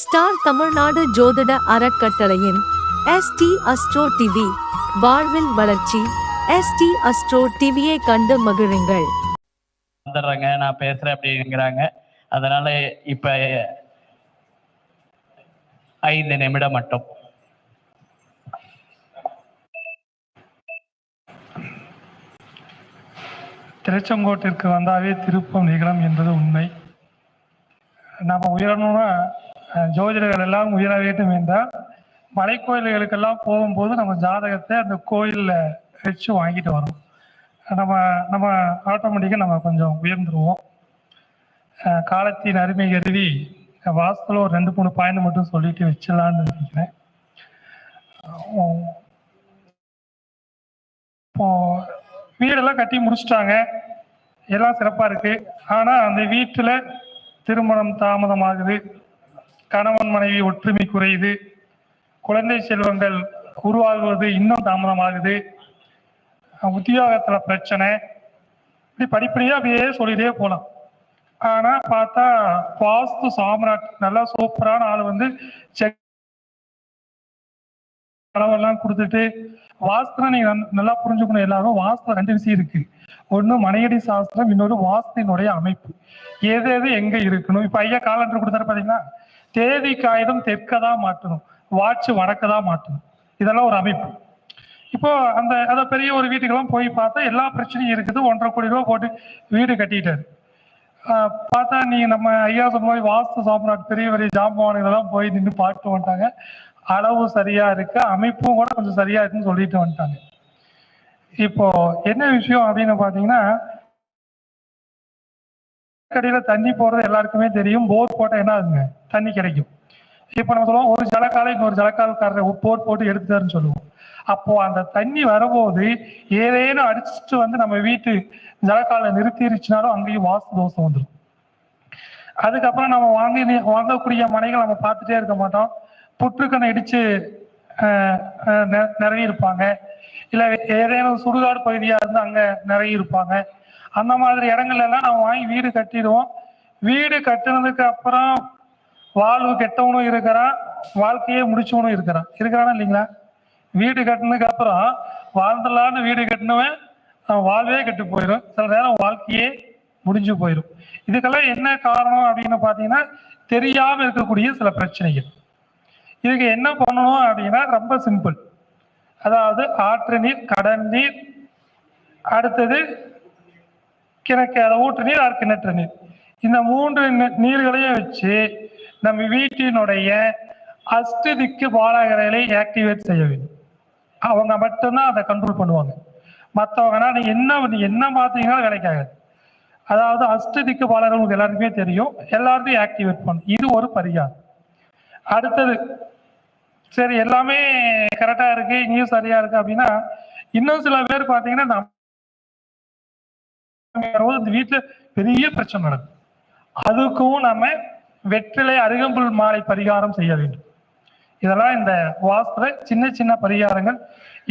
Star Tamil Nadu ஜோதிட அறக்கட்டளையின் ST astro TV வாழ்வில் வளர்ச்சி. எஸ்டி அஸ்ட்ரோ டிவியை கண்டு மகிழுங்கள். வந்துடுறேங்க நான் பேசுறேன் அப்படிங்கிறாங்க. அதனால இப்ப ஐந்து நிமிடம் மட்டும். திருச்செங்கோட்டிற்கு வந்தாவே திருப்பம் நிகழும் என்பது உண்மை. நம்ம உயரணும்னா ஜோதிடர்கள் எல்லாம் உயர வேண்டும் என்றால் மலைக்கோயில்களுக்கெல்லாம் போகும்போது நம்ம ஜாதகத்தை அந்த கோயிலில் வச்சு வாங்கிட்டு வரோம். நம்ம நம்ம ஆட்டோமேட்டிக்காக நம்ம கொஞ்சம் உயர்ந்துருவோம். காலத்தின் அருமை கருதி வாசத்தில் ஒரு ரெண்டு மூணு பாயிண்ட் மட்டும் சொல்லிட்டு வச்சிடலான்னு நினைக்கிறேன். இப்போ வீடெல்லாம் கட்டி முடிச்சிட்டாங்க. எல்லாம் சிறப்பாக இருக்கு. ஆனால் அந்த வீட்டில் திருமணம் தாமதமாகுது. கணவன் மனைவி ஒற்றுமை குறையுது. குழந்தை செல்வங்கள் உருவாகுவது இன்னும் தாமதமாகுது. அஹ் உத்தியோகத்துல பிரச்சனை. இப்படி படிப்படியா அப்படியே சொல்லிட்டே போலாம். ஆனா பார்த்தா வாஸ்து சாம்ராட் நல்லா சூப்பரான ஆள் வந்து செக் அளவெல்லாம் கொடுத்துட்டு வாஸ்துனா நீங்க நல்லா புரிஞ்சுக்கணும் எல்லாரும் வாஸ்து ரெண்டு விஷயம் இருக்கு. ஒண்ணு மனையடி சாஸ்திரம் இன்னொரு வாஸ்தினுடைய அமைப்பு. எது எது எங்க இருக்கணும்? இப்ப ஐயா காலண்டர் கொடுத்தாரு பாத்தீங்கன்னா தேதி காகிதம் தெற்கதா மாற்றணும் வாட்ச் வடக்கதா மாற்றணும் இதெல்லாம் ஒரு அமைப்பு. இப்போ அந்த அதை பெரிய ஒரு வீட்டுக்கெல்லாம் போய் பார்த்தா எல்லா பிரச்சனையும் இருக்குது. ஒன்றரை கோடி ரூபா போட்டு வீடு கட்டிட்டாரு. பார்த்தா நீ நம்ம ஐயா சொன்ன மாதிரி வாஸ்து சாம்ராட் பெரிய பெரிய ஜாம்பவானுகளெல்லாம் போய் நின்று பார்த்து வந்துட்டாங்க. அளவு சரியா இருக்கு. அமைப்பும் கூட கொஞ்சம் சரியா இருக்குன்னு சொல்லிட்டு வந்துட்டாங்க. இப்போ என்ன விஷயம் அப்படின்னு பாத்தீங்கன்னா கடையில தண்ணி போறது எல்லாருக்குமே தெரியும். போர் போட்டா என்ன ஆகுங்க? தண்ணி கிடைக்கும். இப்போ நம்ம சொல்லுவோம் ஒரு ஜலக்கால இன்னொரு ஜலக்காலக்காரரை போர் போட்டு எடுத்துட்டாருன்னு சொல்லுவோம். அப்போ அந்த தண்ணி வரும்போது ஏதேனும் அடிச்சுட்டு வந்து நம்ம வீட்டு ஜலக்கால நிறுத்திருச்சுனாலும் அங்கேயும் வாசு தோசம் வந்துடும் அதுக்கப்புறம் நம்ம வாங்கி வாங்கக்கூடிய மனைகள் நம்ம பார்த்துட்டே இருக்க மாட்டோம். புற்றுக்கணை இடிச்சு நிறைய நெ- இருப்பாங்க இல்ல ஏதேனும் சுடுகாடு பகுதியா இருந்து அங்க நிறைய இருப்பாங்க அந்த மாதிரி இடங்கள்ல எல்லாம் நம்ம வாங்கி வீடு கட்டிடுவோம். வீடு கட்டினதுக்கு அப்புறம் வாழ்வு கெட்டவனும் இருக்கிறான் வாழ்க்கையே முடிச்சவனும் இருக்கிறான். இருக்கிறானா இல்லைங்களா? வீடு கட்டினதுக்கு அப்புறம் வாழ்ந்தலான்னு வீடு கட்டினவன் அவன் வாழ்வே கெட்டு போயிடும். சில நேரம் வாழ்க்கையே முடிஞ்சு போயிடும். இதுக்கெல்லாம் என்ன காரணம் அப்படின்னு பார்த்தீங்கன்னா தெரியாம இருக்கக்கூடிய சில பிரச்சனைகள். இதுக்கு என்ன பண்ணணும் அப்படின்னா ரொம்ப சிம்பிள் அதாவது ஆற்று நீர் கடல் நீர் அடுத்தது கிணக்க ஊற்று நீர் ஆறு கிணற்று நீர். இந்த மூன்று நீர்களையும் வச்சு நம்ம வீட்டினுடைய அஷ்ட திக்கு ஆக்டிவேட் செய்ய வேண்டும். அவங்க மட்டும்தான் அதை கண்ட்ரோல் பண்ணுவாங்க. மற்றவங்கன்னா நீ என்ன நீ என்ன பார்த்தீங்கன்னா வேலைக்காகாது அதாவது அஷ்ட திக்கு பாலகர் உங்களுக்கு எல்லாருக்குமே தெரியும். எல்லாருக்கும் ஆக்டிவேட் பண்ணும் இது ஒரு பரிகாரம். அடுத்தது சரி எல்லாமே கரெக்டாக இருக்கு இங்கேயும் சரியா இருக்கு அப்படின்னா இன்னும் சில பேர் பார்த்தீங்கன்னா இந்த வீட்டில் பெரிய பிரச்சனை நடக்கும். அதுக்கும் நம்ம வெற்றிலை அருகம்புல் மாலை பரிகாரம் செய்ய வேண்டும். இதெல்லாம் இந்த வாஸ்துல சின்ன சின்ன பரிகாரங்கள்.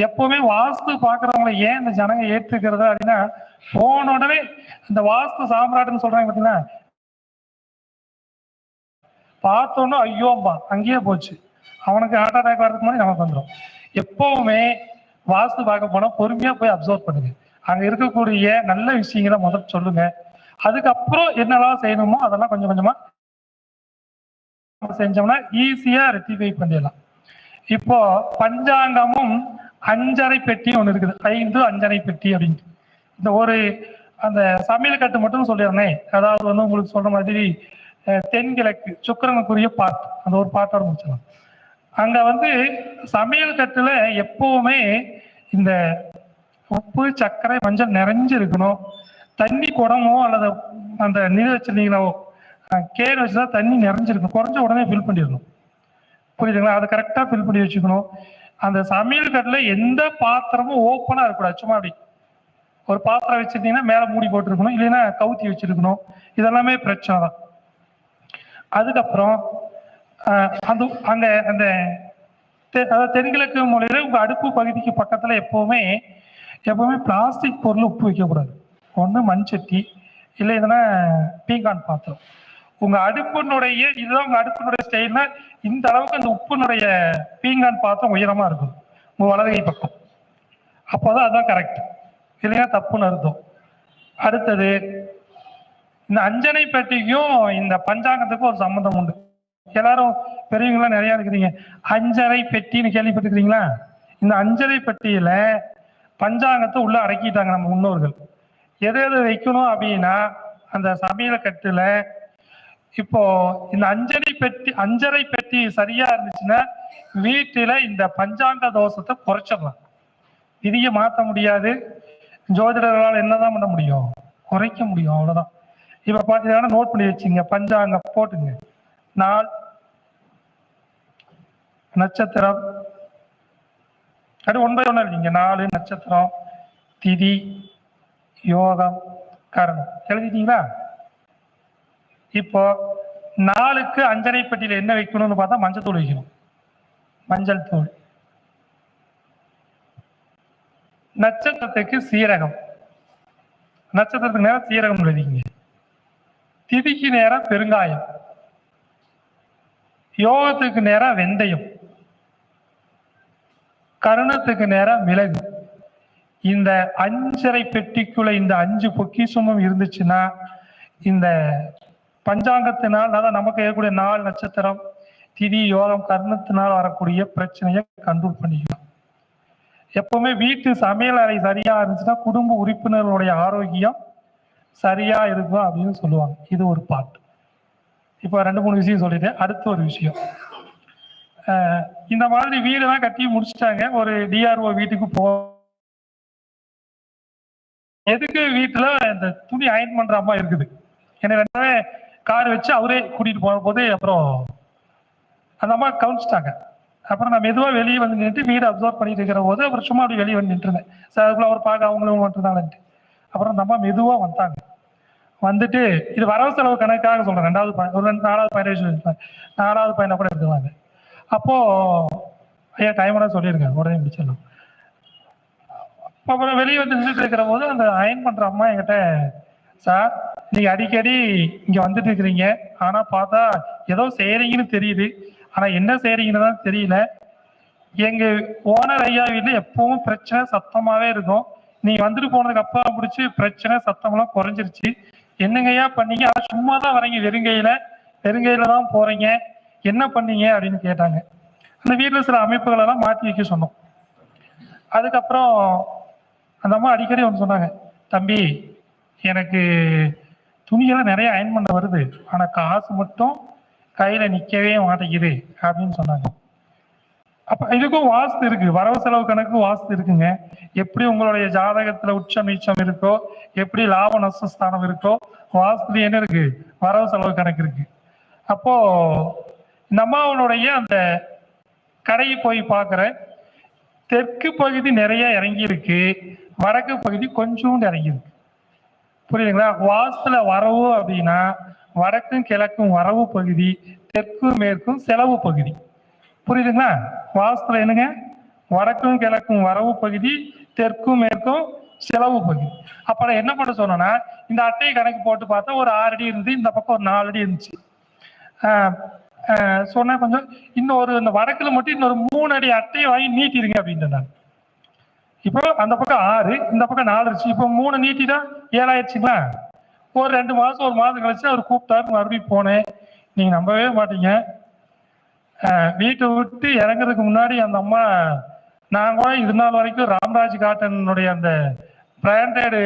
எப்பவுமே வாஸ்து பாக்குறவங்களை ஏன் இந்த ஜனங்க ஏற்றுக்கிறது அப்படின்னா போன உடனே இந்த வாஸ்து சாம்ராட்டுன்னு சொல்றாங்க பாத்தீங்கன்னா பார்த்தோன்னா ஐயோம்பா அங்கேயே போச்சு. அவனுக்கு ஹார்ட் அட்டாக் வர்றதுக்கு முன்னாடி நமக்கு வந்துடும் எப்பவுமே வாஸ்து பார்க்க போனா பொறுமையா போய் அப்சர்வ் பண்ணுங்க. அங்க இருக்கக்கூடிய நல்ல விஷயங்களை முதல்ல சொல்லுங்க. அதுக்கப்புறம் என்னெல்லாம் செய்யணுமோ அதெல்லாம் கொஞ்சம் கொஞ்சமா செஞ்சோம்னா ஈஸியா ரெட்டிஃபை பண்ணிடலாம். இப்போ பஞ்சாங்கமும் அஞ்சரை பெட்டி ஒன்று இருக்குது. ஐந்து அஞ்சரை பெட்டி அப்படின்ட்டு. இந்த ஒரு அந்த சமையல் கட்டு மட்டும் சொல்லிடுறேன். அதாவது வந்து உங்களுக்கு சொல்ற மாதிரி தென்கிழக்கு சுக்கிரனுக்குரிய பாட்டு. அந்த ஒரு பாட்டோட முடிச்சிடலாம். அங்க வந்து சமையல் கட்டுல எப்பவுமே இந்த உப்பு சர்க்கரை மஞ்சள் நிறைஞ்சு இருக்கணும் தண்ணி குடமோ அல்லது அந்த நீர் வச்சிருந்தீங்களோ கேன் வச்சுதான் தண்ணி நிறைஞ்சிருக்கும். குறைஞ்ச உடனே ஃபில் பண்ணிடணும். புரியுதுங்களா? அதை கரெக்டாக ஃபில் பண்ணி வச்சுக்கணும். அந்த சமையல் கட்டில் எந்த பாத்திரமும் ஓப்பனாக இருக்கக்கூடாது. சும்மா அப்படி ஒரு பாத்திரம் வச்சுருந்தீங்கன்னா மேலே மூடி போட்டிருக்கணும். இல்லைன்னா கவுத்தி வச்சிருக்கணும். இதெல்லாமே பிரச்சனை தான். அதுக்கப்புறம் அந்த அங்கே அந்த தெ- அதாவது தென்கிழக்கு மொழியில் உங்கள் அடுப்பு பகுதிக்கு பக்கத்தில் எப்போவுமே எப்போவுமே பிளாஸ்டிக் பொருள் உப்பு வைக்கக்கூடாது. ஒன்று மண் சட்டி இல்லை எதுனா பீங்கான் பாத்திரம். உங்க அடுப்பினுடைய இதுதான் உங்க அடுப்பினுடைய ஸ்டைல்னா இந்த அளவுக்கு அந்த உப்புனுடைய பீங்கான் பாத்திரம் உயரமா இருக்கும். உங்க வலதுகை பக்கம். அப்போதான் அதுதான் கரெக்ட் இல்லைன்னா தப்புன்னு அர்த்தம். அடுத்தது இந்த அஞ்சனை பெட்டிக்கும் இந்த பஞ்சாங்கத்துக்கும் ஒரு சம்பந்தம் உண்டு. எல்லாரும் பெரியவங்களாம் நிறைய இருக்கிறீங்க. அஞ்சரை பெட்டின்னு கேள்விப்பட்டிருக்கிறீங்களா? இந்த அஞ்சரை பெட்டியில பஞ்சாங்கத்தை உள்ள அடக்கிட்டாங்க நம்ம முன்னோர்கள். எது எது வைக்கணும் அப்படின்னா அந்த சமையல கட்டுல இப்போ இந்த அஞ்சரை பெட்டி அஞ்சரை பெட்டி சரியா இருந்துச்சுன்னா வீட்டில இந்த பஞ்சாங்க தோஷத்தை குறைச்சிடலாம். விதியை மாற்ற முடியாது. ஜோதிடர்களால் என்னதான் பண்ண முடியும்? குறைக்க முடியும் அவ்வளவுதான். இப்ப பாத்தீங்கன்னா நோட் பண்ணி வச்சுங்க. பஞ்சாங்க போட்டுங்க. நாள் நட்சத்திரம். அது ஒன்பது ஒன்று இல்லைங்க நாலு நட்சத்திரம் திதி யோகம் கரணம். எழுதிட்டீங்களா? இப்போ நாளுக்கு அஞ்சனை பெட்டியில் என்ன வைக்கணும்னு பார்த்தா மஞ்சள் தூள் வைக்கணும். மஞ்சள் தூள். நட்சத்திரத்துக்கு சீரகம். நட்சத்திரத்துக்கு நேரம் சீரகம் எழுதிங்க திதிக்கு நேரம் பெருங்காயம். யோகத்துக்கு நேரம் வெந்தயம். கருணத்துக்கு நேரம் மிளகு. இந்த அஞ்சரை பெட்டிக்குள்ள இந்த அஞ்சு பொக்கிசமும் இருந்துச்சுன்னா இந்த பஞ்சாங்கத்தினால் அதாவது நமக்கு இருக்கக்கூடிய நாள் நட்சத்திரம் திதி யோகம் கர்ணத்தினால் வரக்கூடிய பிரச்சனையை கண்ட்ரோல் பண்ணிக்கலாம் எப்பவுமே வீட்டு சமையல் அறை சரியா இருந்துச்சுன்னா குடும்ப உறுப்பினர்களுடைய ஆரோக்கியம் சரியா இருக்கும் அப்படின்னு சொல்லுவாங்க. இது ஒரு பாட்டு இப்போ ரெண்டு மூணு விஷயம் சொல்லிட்டேன். அடுத்த ஒரு விஷயம். இந்த மாதிரி வீடெல்லாம் கட்டி முடிச்சிட்டாங்க. ஒரு டிஆர்ஓ வீட்டுக்கு போ எதுக்கு வீட்டுல இந்த துணி அயன் பண்ற அம்மா இருக்குது? என்ன ரெண்டாவே கார் வச்சு அவரே கூட்டிகிட்டு போன போது அப்புறம் அந்த அம்மா கவனிச்சிட்டாங்க. அப்புறம் நான் மெதுவாக வெளியே வந்து நின்று வீடு அப்சர்வ் பண்ணிட்டு இருக்கிற போது அப்புறம் சும்மா அப்படி வெளியே வந்து நின்றுருந்தேன். சார் அதுக்குள்ள அவர் பார்க்க அவங்களும் வந்துருந்தாங்கன்ட்டு அப்புறம் அந்த அம்மா மெதுவாக வந்தாங்க. வந்துட்டு இது வரவு செலவு கணக்காக சொல்கிறேன் ரெண்டாவது பையன் ஒரு ரெண்டு நாலாவது பையன் சொல்லியிருப்பேன் நாலாவது பையனை கூட எடுத்துவாங்க அப்போது ஐயா டைமோட சொல்லியிருக்கேன் உடனே முடிச்சிடலாம். அப்புறம் வெளியே வந்து நின்றுட்டு இருக்கிற போது அந்த அயன் பண்ணுற அம்மா என்கிட்ட சார் நீங்க அடிக்கடி இங்க வந்துட்டு இருக்கிறீங்க. ஆனா பார்த்தா ஏதோ செய்யறீங்கன்னு தெரியுது. ஆனா என்ன செய்யறீங்கன்னு தான் தெரியல. எங்க ஓனர் ஐயா வீட்டுல எப்பவும் பிரச்சனை சத்தமாவே இருக்கும். நீங்க வந்துட்டு போனதுக்கு அப்புறம் பிடிச்சி பிரச்சனை சத்தமெல்லாம் குறைஞ்சிருச்சு. என்னங்கய்யா பண்ணீங்க? ஆனா சும்மா தான் வரீங்க வெறுங்கையில வெறுங்கையில தான் போறீங்க. என்ன பண்ணீங்க? அப்படின்னு கேட்டாங்க. அந்த வீட்டுல சில அமைப்புகள் எல்லாம் மாற்றி வைக்க சொன்னோம். அதுக்கப்புறம் அந்த அம்மா அடிக்கடி ஒன்று சொன்னாங்க தம்பி எனக்கு துணியெல்லாம் நிறைய அயன் பண்ண வருது. ஆனா காசு மட்டும் கையில நிக்கவே மாட்டேங்குது அப்படின்னு சொன்னாங்க. அப்ப இதுக்கும் வாஸ்து இருக்கு. வரவு செலவு கணக்கு வாஸ்து இருக்குங்க. எப்படி உங்களுடைய ஜாதகத்துல உச்சம் நீச்சம் இருக்கோ எப்படி லாப நஷ்டஸ்தானம் இருக்கோ வாஸ்து என்ன இருக்கு? வரவு செலவு கணக்கு இருக்கு. அப்போ இந்த அம்மாவனுடைய அந்த கடையை போய் பார்க்குறேன். தெற்கு பகுதி நிறைய இறங்கியிருக்கு. வடக்கு பகுதி கொஞ்சோண்டு இறங்கியிருக்கு. புரியுதுங்களா? வாஸ்துல வரவு அப்படின்னா வடக்கும் கிழக்கும் வரவு பகுதி தெற்கும் மேற்கும் செலவு பகுதி. புரியுதுங்களா? வாஸ்துல என்னங்க? வடக்கும் கிழக்கும் வரவு பகுதி தெற்கும் மேற்கும் செலவு பகுதி. அப்ப நான் என்ன பண்ண சொன்னேன்னா இந்த அட்டையை கணக்கு போட்டு பார்த்தா ஒரு ஆறு அடி இருந்து இந்த பக்கம் ஒரு நாலு அடி இருந்துச்சு. சொன்னா கொஞ்சம் இன்னொரு இந்த வடக்குல மட்டும் இன்னொரு மூணு அடி அட்டையை வாங்கி நீட்டிருங்க அப்படின்ட்டு நான். இப்போ அந்த பக்கம் ஆறு இந்த பக்கம் நாலு இருந்துச்சு. இப்போ மூணு நீட்டிட்டா ஏழாயிருச்சுங்களா ஒரு ரெண்டு மாதம் ஒரு மாதம் கழிச்சு அவர் கூப்பிட்டாரு. மறுபடியும் போனேன். நீங்க நம்பவே மாட்டீங்க. வீட்டை விட்டு இறங்குறதுக்கு முன்னாடி அந்த அம்மா நான் கூட இது நாள் வரைக்கும் ராம்ராஜ் காட்டனுடைய அந்த பிராண்டடு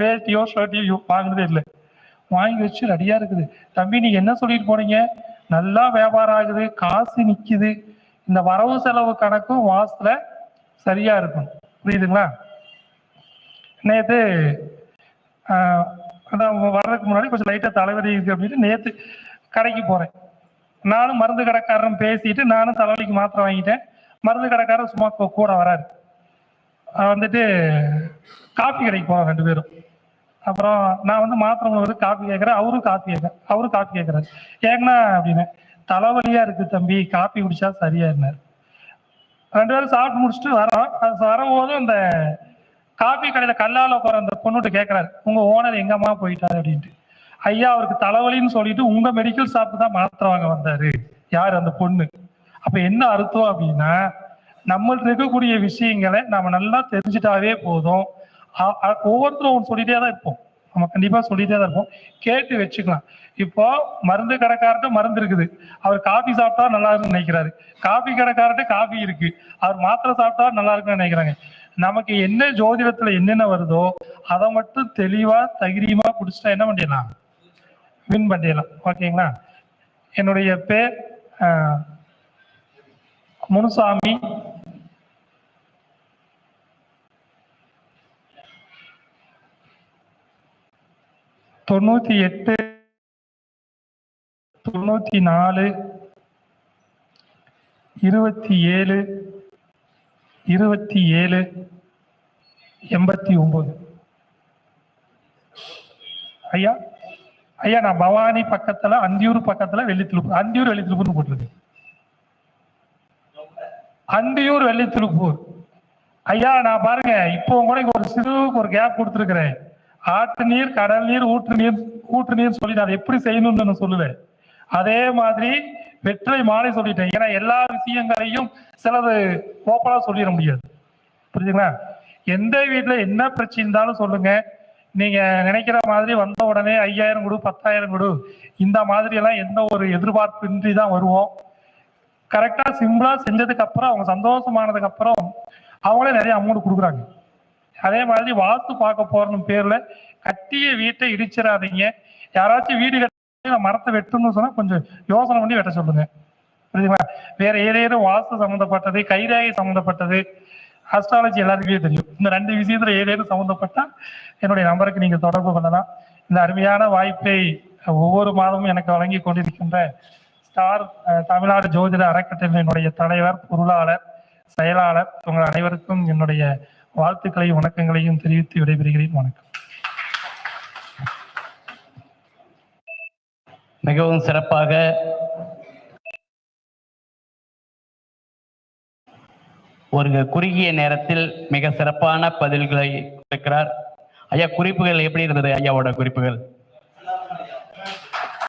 வேட்டியோ ஷர்ட்டையோ வாங்கினதே இல்லை. வாங்கி வச்சு ரெடியா இருக்குது. தம்பி நீங்கள் என்ன சொல்லிட்டு போனீங்க? நல்லா வியாபாரம் ஆகுது காசு நிக்குது. இந்த வரவு செலவு கணக்கும் வாசத்துல சரியா இருக்கும். புரியுதுங்களா? நேத்து அதான் வர்றதுக்கு முன்னாடி கொஞ்சம் லைட்டா தலைவலி இருக்கு அப்படின்னு நேத்து கடைக்கு போறேன். நானும் மருந்து கடைக்காரரும் பேசிட்டு நானும் தலைவலிக்கு மாத்திரை வாங்கிட்டேன். மருந்து கடைக்காரர் சும்மா கூட வராரு. வந்துட்டு காஃபி கடைக்கு போறோம் ரெண்டு பேரும். அப்புறம் நான் வந்து மாத்திரை வந்து காஃபி கேட்குறேன். அவரும் காஃபி கேட்குறேன் அவரும் காஃபி கேட்குறாரு. ஏங்கண்ணா அப்படின்னு தலைவலியா இருக்கு தம்பி. காஃபி குடிச்சா சரியா இருந்தார் ரெண்டு பேரும் சாப்பிட்டு முடிச்சுட்டு வரோம். அது வரும்போது அந்த காபி கடையில் கல்லால் போகிற அந்த பொண்ணுட்டு கேட்கறாரு உங்க ஓனர் எங்கம்மா போயிட்டாரு? அப்படின்ட்டு. ஐயா அவருக்கு தலைவலின்னு சொல்லிட்டு உங்கள் மெடிக்கல் ஷாப்பு தான் மாத்திரை வாங்க வந்தாரு. யார் அந்த பொண்ணு? அப்போ என்ன அர்த்தம் அப்படின்னா நம்மள்ட்ட இருக்கக்கூடிய விஷயங்களை நம்ம நல்லா தெரிஞ்சுட்டாவே போதும். ஒவ்வொருத்தரும் ஒன்று சொல்லிட்டே தான் இருப்போம். நம்ம கண்டிப்பா சொல்லிட்டே தான் இருப்போம். கேட்டு வச்சுக்கலாம். இப்போ மருந்து கடைக்கார்ட்ட மருந்து இருக்குது. அவர் காஃபி சாப்பிட்டா நல்லா இருக்குன்னு நினைக்கிறாரு. காஃபி கடைக்கார்ட்ட காஃபி இருக்கு. அவர் மாத்திரை சாப்பிட்டா நல்லா இருக்குன்னு நினைக்கிறாங்க. நமக்கு என்ன ஜோதிடத்துல என்னென்ன வருதோ அதை மட்டும் தெளிவா தகிரியமா குடிச்சிட்டா என்ன பண்ணிடலாம்? வின் பண்ணிடலாம். ஓகேங்களா என்னுடைய பேர் முனுசாமி தொண்ணூத்தி எட்டு தொண்ணூத்தி நாலு இருபத்தி ஏழு இருபத்தி ஏழு எண்பத்தி ஒம்பது. ஐயா ஐயா நான் பவானி பக்கத்துல அந்தியூர் பக்கத்துல வெள்ளித்திருப்பூர் அந்தியூர் வெள்ளித்திருப்பூர்னு போட்டிருக்கு. அந்தியூர் வெள்ளித்திருப்பூர் ஐயா நான் பாருங்க இப்போ கூட ஒரு சிறு ஒரு கேப் கொடுத்துருக்குறேன். ஆற்று நீர் கடல் நீர் ஊற்று நீர் ஊற்று நீர் சொல்லி நான் எப்படி செய்யணும்னு நான் சொல்லுவேன் அதே மாதிரி வெற்றை மாலை சொல்லிட்டேன். ஏன்னா எல்லா விஷயங்களையும் சிலது ஓப்பனா சொல்லிட முடியாது. புரியுதுங்களா எந்த வீட்டில் என்ன பிரச்சனை இருந்தாலும் சொல்லுங்க. நீங்க நினைக்கிற மாதிரி வந்த உடனே ஐயாயிரம் கொடு பத்தாயிரம் கொடு. இந்த மாதிரி எல்லாம் எந்த ஒரு எதிர்பார்ப்பின்றி தான் வருவோம். கரெக்டா சிம்பிளா செஞ்சதுக்கு அப்புறம் அவங்க சந்தோஷமானதுக்கு அப்புறம் அவங்களே நிறைய அமௌண்ட் கொடுக்குறாங்க. அதே மாதிரி வாஸ்து பார்க்க போறணும் பேர்ல கட்டிய வீட்டை இடிச்சிடாதீங்க. யாராச்சும் வீடு கட்டி மரத்தை வெட்டணும்னு சொன்னா கொஞ்சம் யோசனை பண்ணி வெட்ட சொல்லுங்க. புரியுதுங்களா? வேற ஏதேனும் வாஸ்து சம்மந்தப்பட்டது கைரேகை சம்மந்தப்பட்டது அஸ்ட்ராலஜி எல்லாருக்குமே தெரியும். இந்த ரெண்டு விஷயத்துல ஏதேனும் சம்மந்தப்பட்டா என்னுடைய நம்பருக்கு நீங்க தொடர்பு கொள்ளலாம். இந்த அருமையான வாய்ப்பை ஒவ்வொரு மாதமும் எனக்கு வழங்கி கொண்டிருக்கின்ற ஸ்டார் தமிழ்நாடு ஜோதிட அறக்கட்டளையினுடைய தலைவர் பொருளாளர் செயலாளர் உங்கள் அனைவருக்கும் என்னுடைய வாழ்த்துக்களையும் வணக்கங்களையும் தெரிவித்து விடைபெறுகிறேன். வணக்கம். மிகவும் சிறப்பாக ஒரு குறுகிய நேரத்தில் மிக சிறப்பான பதில்களை கொடுக்கிறார். ஐயா குறிப்புகள் எப்படி இருந்தது? ஐயாவோட குறிப்புகள்.